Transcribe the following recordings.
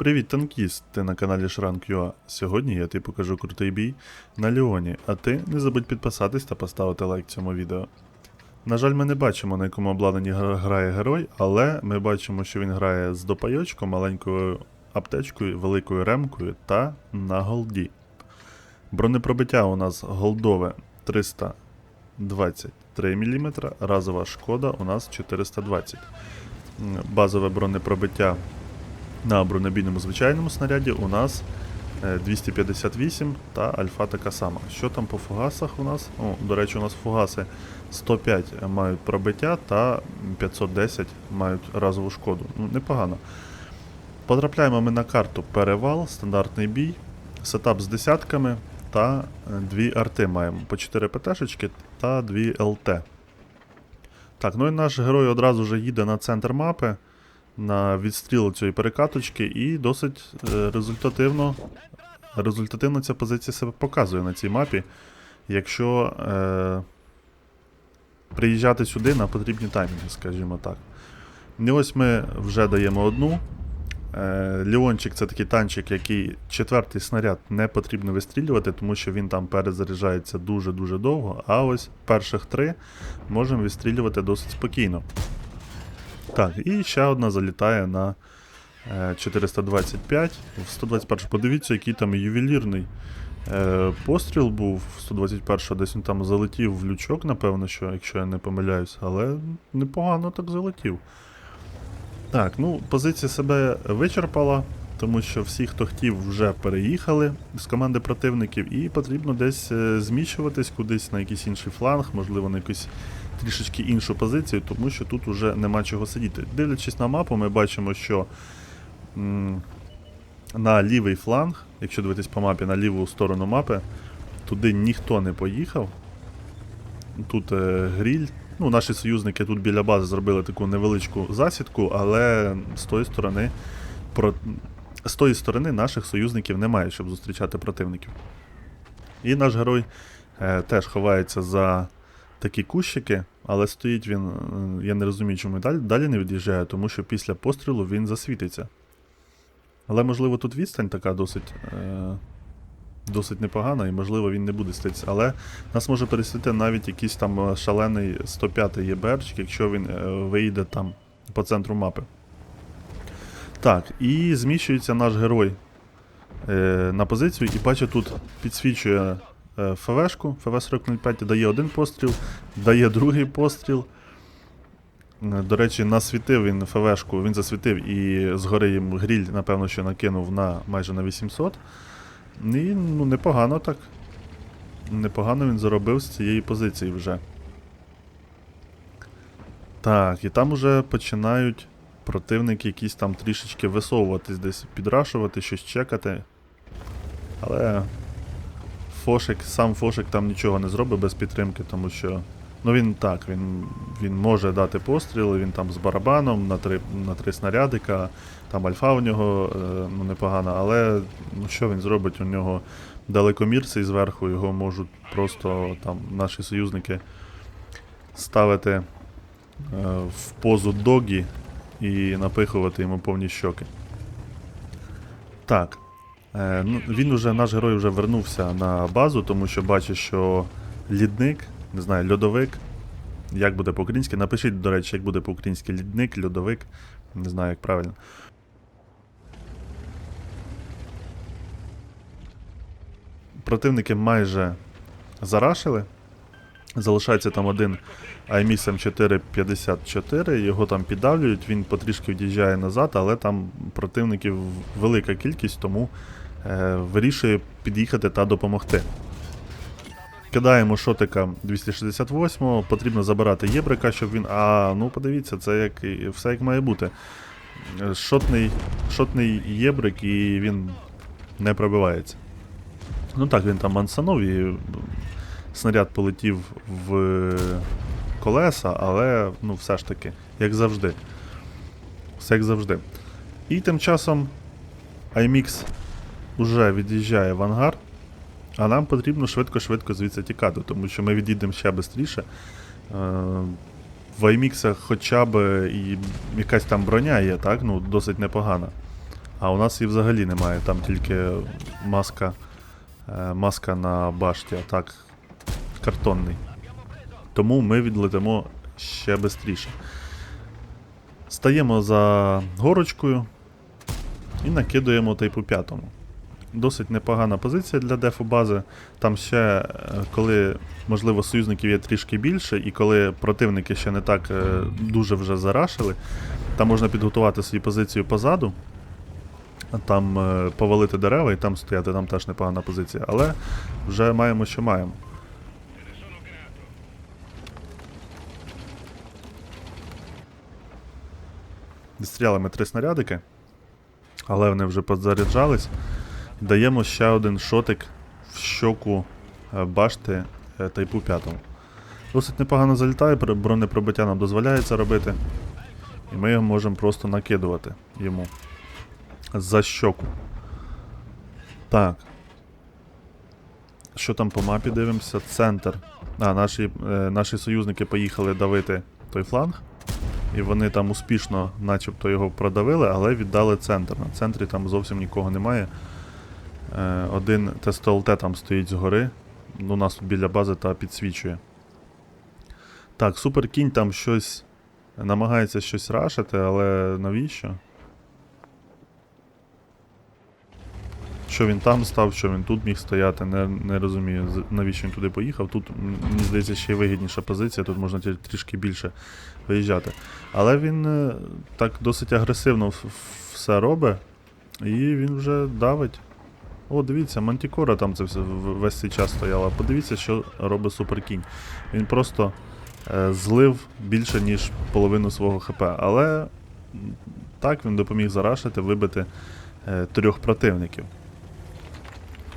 Привіт, танкіст! Ти на каналі Шранк.ua. Сьогодні я тобі покажу крутий бій на Леоні, а ти не забудь підписатись та поставити лайк цьому відео. На жаль, ми не бачимо, на якому обладнанні грає герой, але ми бачимо, що він грає з допайочком, маленькою аптечкою, великою ремкою та на голді. Бронепробиття у нас голдове 323 мм, разова шкода у нас 420 М, Базове бронепробиття на бронебійному звичайному снаряді у нас е, 258 та альфа така сама. Що там по фугасах у нас? О, до речі, у нас фугаси 105 мають пробиття та 510 мають разову шкоду. Ну, непогано. Потрапляємо ми на карту перевал, стандартний бій, сетап з десятками та е, дві арти маємо по 4 ПТшечки та 2 ЛТ. Так, ну і наш герой одразу ж їде на центр мапи на відстріл цієї перекаточки і досить е, результативно, результативно ця позиція себе показує на цій мапі, якщо е, приїжджати сюди на потрібні таймінги, скажімо так. І ось ми вже даємо одну. Е, Леончик це такий танчик, який четвертий снаряд не потрібно вистрілювати, тому що він там перезаряджається дуже-дуже довго. А ось перших три можемо відстрілювати досить спокійно. Так, і ще одна залітає на е, 425 в 121. Подивіться, який там ювелірний е, постріл був в 121 десь він там залетів в лючок, напевно, що, якщо я не помиляюсь, але непогано так залетів. Так, ну, позиція себе вичерпала, тому що всі, хто хотів, вже переїхали з команди противників, і потрібно десь е, зміщуватись кудись на якийсь інший фланг, можливо, на якусь трішечки іншу позицію, тому що тут вже нема чого сидіти. Дивлячись на мапу, ми бачимо, що на лівий фланг, якщо дивитись по мапі, на ліву сторону мапи, туди ніхто не поїхав. Тут е, гріль. Ну, наші союзники тут біля бази зробили таку невеличку засідку, але з тої сторони про... з тої сторони наших союзників немає, щоб зустрічати противників. І наш герой е, теж ховається за такі кущики, але стоїть він, е, я не розумію, чому далі, далі не від'їжджає, тому що після пострілу він засвітиться. Але, можливо, тут відстань така досить, е, досить непогана, і можливо він не буде ститися. Але нас може пересвітити навіть якийсь там е, шалений 105-й ЄБРчик, якщо він е, вийде там по центру мапи. Так, і зміщується наш герой е, на позицію, і бачу, тут підсвічує ФВшку, ФВ-4005 дає один постріл, дає другий постріл. Е, До речі, насвітив він ФВшку, він засвітив і згори їм гріль, напевно, що накинув на майже на 800. І ну, непогано так. Непогано він заробив з цієї позиції вже. Так, і там уже починають противники якісь там трішечки висовуватись, десь підрашувати, щось чекати. Але Фошик, сам Фошик там нічого не зробить без підтримки, тому що. Ну він так, він, він може дати постріли, він там з барабаном на три, на три снарядика, там альфа у нього е, ну, непогана, але ну, що він зробить? У нього далекомірці зверху, його можуть просто там наші союзники ставити е, в позу догі і напихувати йому повні щоки. Так. Е, ну, він уже, наш герой вже вернувся на базу, тому що бачить, що лідник, не знаю, льодовик. Як буде по-українськи? Напишіть, до речі, як буде по-українськи лідник, льодовик. Не знаю, як правильно. Противники майже зарашили. Залишається там один IMX M454, його там піддавлюють, він потрішки від'їжджає назад, але там противників велика кількість, тому вирішує під'їхати та допомогти. Кидаємо шотика 268, потрібно забирати єбрика, щоб він. А, ну подивіться, це як все як має бути. Е, Шотний, шотний єбрик і він не пробивається. Ну так, він там мансанув і снаряд полетів в колеса, але ну все ж таки, як завжди. Все як завжди. І тим часом IMX уже від'їжджає в ангар, а нам потрібно швидко-швидко звідси тікати, тому що ми відійдемо ще швидше. В IMX хоча б і якась там броня є, так? Ну, досить непогана. А у нас і взагалі немає, там тільки маска, е, маска на башті, а так картонний. Тому ми відлетимо ще швидше. Стаємо за горочкою і накидуємо типу п'ятому. Досить непогана позиція для дефу бази. Там ще, е, коли, можливо, союзників є трішки більше, і коли противники ще не так е, дуже вже зарашили, там можна підготувати свою позицію позаду, там е, повалити дерева і там стояти, там теж непогана позиція. Але вже маємо, що маємо. Відстріляли ми три снарядики, але вони вже подзаряджались. Даємо ще один шотик в щоку е, башти е, тайпу 5. Досить непогано залітає, бронепробиття нам дозволяє це робити. І ми його можемо просто накидувати йому. За щоку. Так. Що там по мапі дивимося? Центр. А, наші, е, наші союзники поїхали давити той фланг. І вони там успішно, начебто, його продавили, але віддали центр. На центрі там зовсім нікого немає. Е, один ТСТЛТ там стоїть згори. Ну, у нас тут біля бази та підсвічує. Так, суперкінь там щось намагається щось рашити, але навіщо? Що він там став, що він тут міг стояти, не, не розумію, навіщо він туди поїхав. Тут, мені здається, ще й вигідніша позиція, тут можна трішки більше виїжджати. Але він е, так досить агресивно все робить, і він вже давить. О, дивіться, Мантікора там це все весь цей час стояла. Подивіться, що робить Суперкінь. Він просто е, злив більше, ніж половину свого ХП. Але так він допоміг зарашити, вибити е, трьох противників,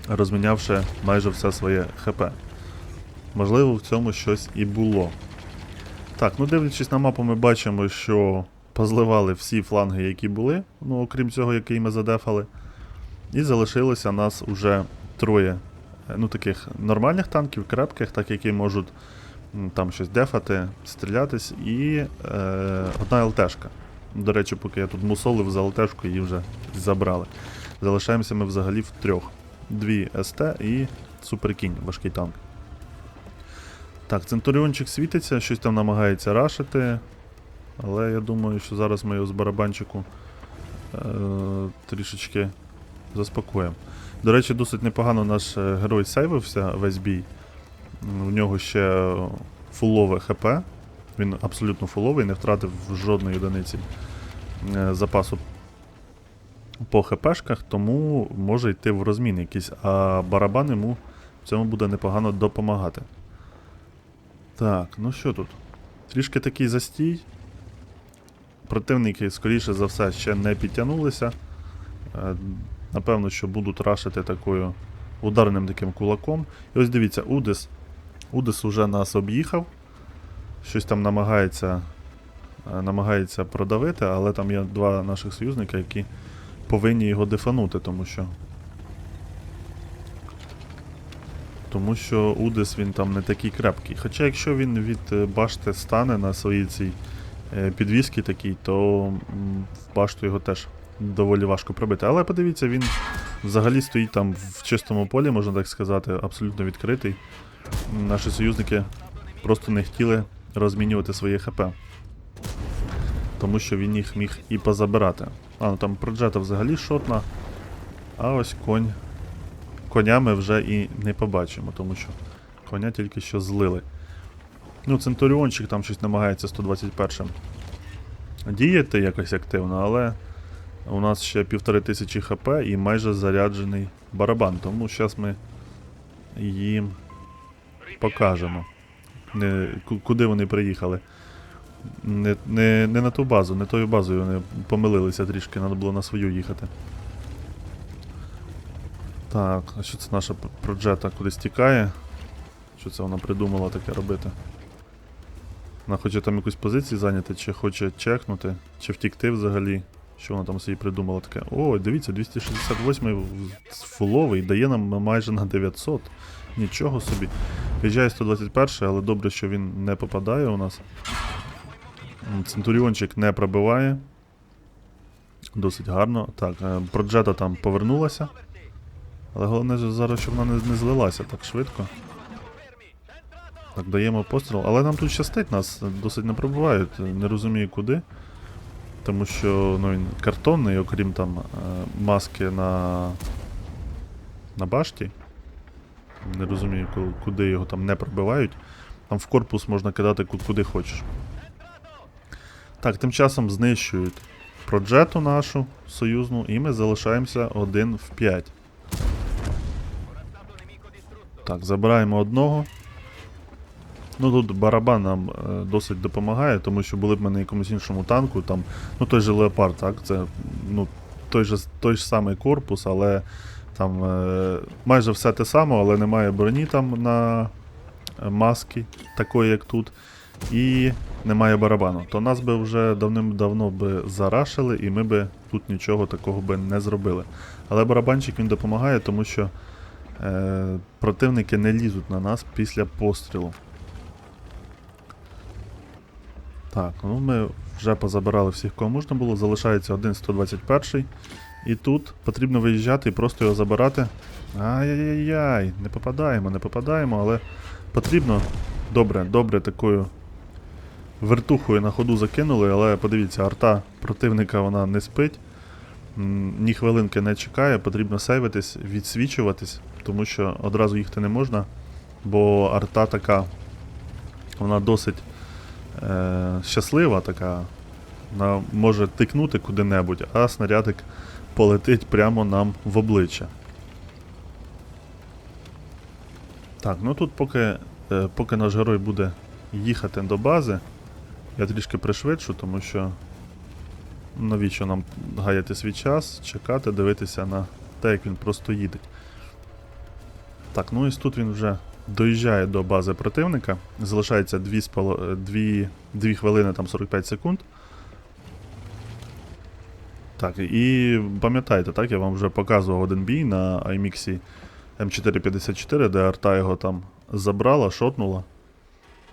розмінявши майже все своє ХП. Можливо, в цьому щось і було. Так, ну дивлячись на мапу, ми бачимо, що позливали всі фланги, які були, ну окрім цього, який ми задефали. І залишилося нас уже троє е, ну, таких нормальних танків, крепких, так які можуть там щось дефати, стрілятись, і е, одна ЛТшка. До речі, поки я тут мусолив за ЛТшку, її вже забрали. Залишаємося ми взагалі в трьох. Дві СТ і Суперкінь, важкий танк. Так, Центуріончик світиться, щось там намагається рашити. Але я думаю, що зараз ми його з барабанчику е, трішечки заспокоїмо. До речі, досить непогано наш е, герой сейвився весь бій. У нього ще фулове ХП. Він абсолютно фуловий, не втратив жодної одиниці е, запасу по ХПшках, тому може йти в розмін якийсь, а барабан йому в цьому буде непогано допомагати. Так, ну що тут? Трішки такий застій. Противники, скоріше за все, ще не підтягнулися. Напевно, що будуть рашити такою ударним таким кулаком. І ось дивіться, Удис. Удис уже нас об'їхав. Щось там намагається, е, намагається продавити, але там є два наших союзника, які повинні його дефанути, тому що. Тому що Удис він там не такий крепкий. Хоча якщо він від е, башти стане на своїй цій е, підвіски такій, то в башту його теж доволі важко пробити. Але подивіться, він взагалі стоїть там в чистому полі, можна так сказати, абсолютно відкритий. Наші союзники просто не хотіли розмінювати своє ХП. Тому що він їх міг і позабирати. А, ну там проджета взагалі шотна. А ось конь. Коня ми вже і не побачимо, тому що коня тільки що злили. Ну, Центуріончик там щось намагається 121 м діяти якось активно, але у нас ще півтори тисячі хп і майже заряджений барабан, тому зараз ми їм покажемо. Не, куди вони приїхали. Не, не, не на ту базу, не тою базою вони помилилися трішки, треба було на свою їхати. Так, а що це наша проджета кудись тікає? Що це вона придумала таке робити? Вона хоче там якусь позицію зайняти, чи хоче чекнути, чи втікти взагалі. Що вона там собі придумала таке? О, дивіться, 268 фуловий дає нам майже на 900. Нічого собі. Виїжджає 121, але добре, що він не попадає у нас. Центуріончик не пробиває. Досить гарно. Так, е, Проджета там повернулася. Але головне зараз, щоб вона не злилася так швидко. Так, даємо постріл. Але нам тут щастить, нас досить не пробувають. Не розумію куди. Тому що ну, він картонний, окрім там е, маски на. на башті. Не розумію, куди його там не пробивають. Там в корпус можна кидати ку- куди хочеш. Так, тим часом знищують проджету нашу союзну, і ми залишаємося один в 5. Так, забираємо одного. Ну тут барабан нам е, досить допомагає, тому що були б на якомусь іншому танку, там, ну той же Леопард, так, це ну, той же той ж самий корпус, але там е, майже все те саме, але немає броні там на е, маски, такої як тут, і немає барабану. То нас би вже давним-давно би зарашили, і ми би тут нічого такого би не зробили. Але барабанчик він допомагає, тому що е, противники не лізуть на нас після пострілу. Так, ну ми вже позабирали всіх, кого можна було. Залишається один 121 І тут потрібно виїжджати і просто його забирати. Ай-яй-яй, не попадаємо, не попадаємо, але потрібно. Добре, добре, такою вертухою на ходу закинули, але подивіться, арта противника вона не спить. Ні хвилинки не чекає, потрібно сейвитись, відсвічуватись, тому що одразу їхати не можна, бо арта така, вона досить е, щаслива така. Вона може тикнути куди-небудь, а снарядик полетить прямо нам в обличчя. Так, ну тут поки, е, поки наш герой буде їхати до бази, я трішки пришвидшу, тому що навіщо нам гаяти свій час, чекати, дивитися на те, як він просто їде. Так, ну і тут він вже доїжджає до бази противника. Залишається 2, 2, 2 хвилини там 45 секунд. Так, і пам'ятаєте, так, я вам вже показував один бій на IMX М454, де арта його там забрала, шотнула.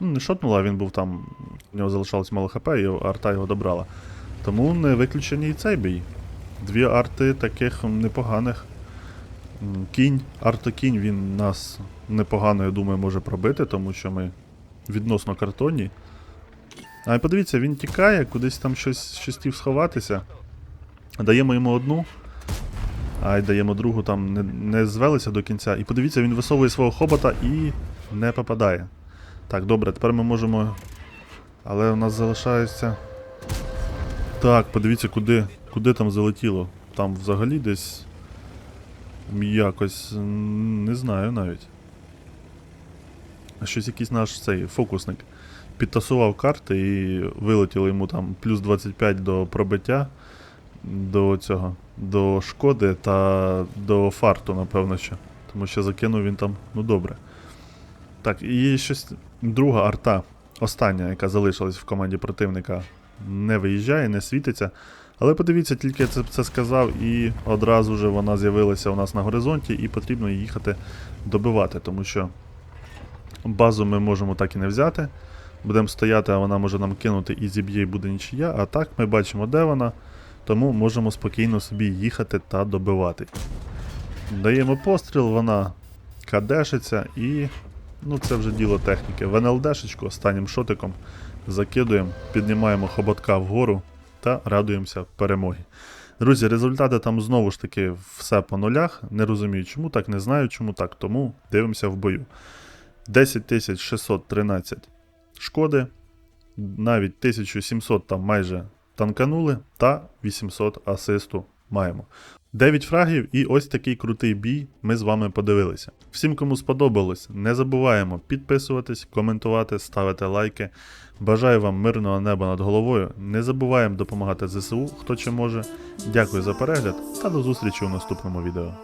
Ну, не шотнула, він був там. У нього залишалось мало хп, і арта його добрала. Тому не виключений і цей бій. Дві арти таких непоганих. Кінь, артокінь, він нас непогано, я думаю, може пробити, тому що ми відносно картонні. А подивіться, він тікає, кудись там щось хотів сховатися. Даємо йому одну. А й даємо другу, там не, не звелися до кінця. І подивіться, він висовує свого хобота і не попадає. Так, добре, тепер ми можемо. Але у нас залишається. Так, подивіться, куди, куди там залетіло. Там взагалі десь. Якось. Не знаю навіть. Щось якийсь наш цей фокусник підтасував карти і вилетіло йому там плюс 25 до пробиття до цього, до шкоди та до фарту, напевно, що. Тому що закинув він там, ну добре. Так, і щось друга арта, остання, яка залишилась в команді противника, не виїжджає, не світиться. Але подивіться, тільки я це, це сказав, і одразу ж вона з'явилася у нас на горизонті, і потрібно її їхати добивати, тому що базу ми можемо так і не взяти. Будемо стояти, а вона може нам кинути і зіб'є, і буде нічия. А так ми бачимо, де вона, тому можемо спокійно собі їхати та добивати. Даємо постріл, вона кадешиться і. Ну, це вже діло техніки. В останнім шотиком закидуємо, піднімаємо хоботка вгору та радуємося перемоги. Друзі, результати там знову ж таки все по нулях. Не розумію, чому так, не знаю, чому так, тому дивимося в бою. 10613 шкоди, навіть 1700 там майже танканули, та 800 асисту маємо. 9 фрагів і ось такий крутий бій ми з вами подивилися. Всім, кому сподобалось, не забуваємо підписуватись, коментувати, ставити лайки. Бажаю вам мирного неба над головою. Не забуваємо допомагати ЗСУ, хто чи може. Дякую за перегляд та до зустрічі у наступному відео.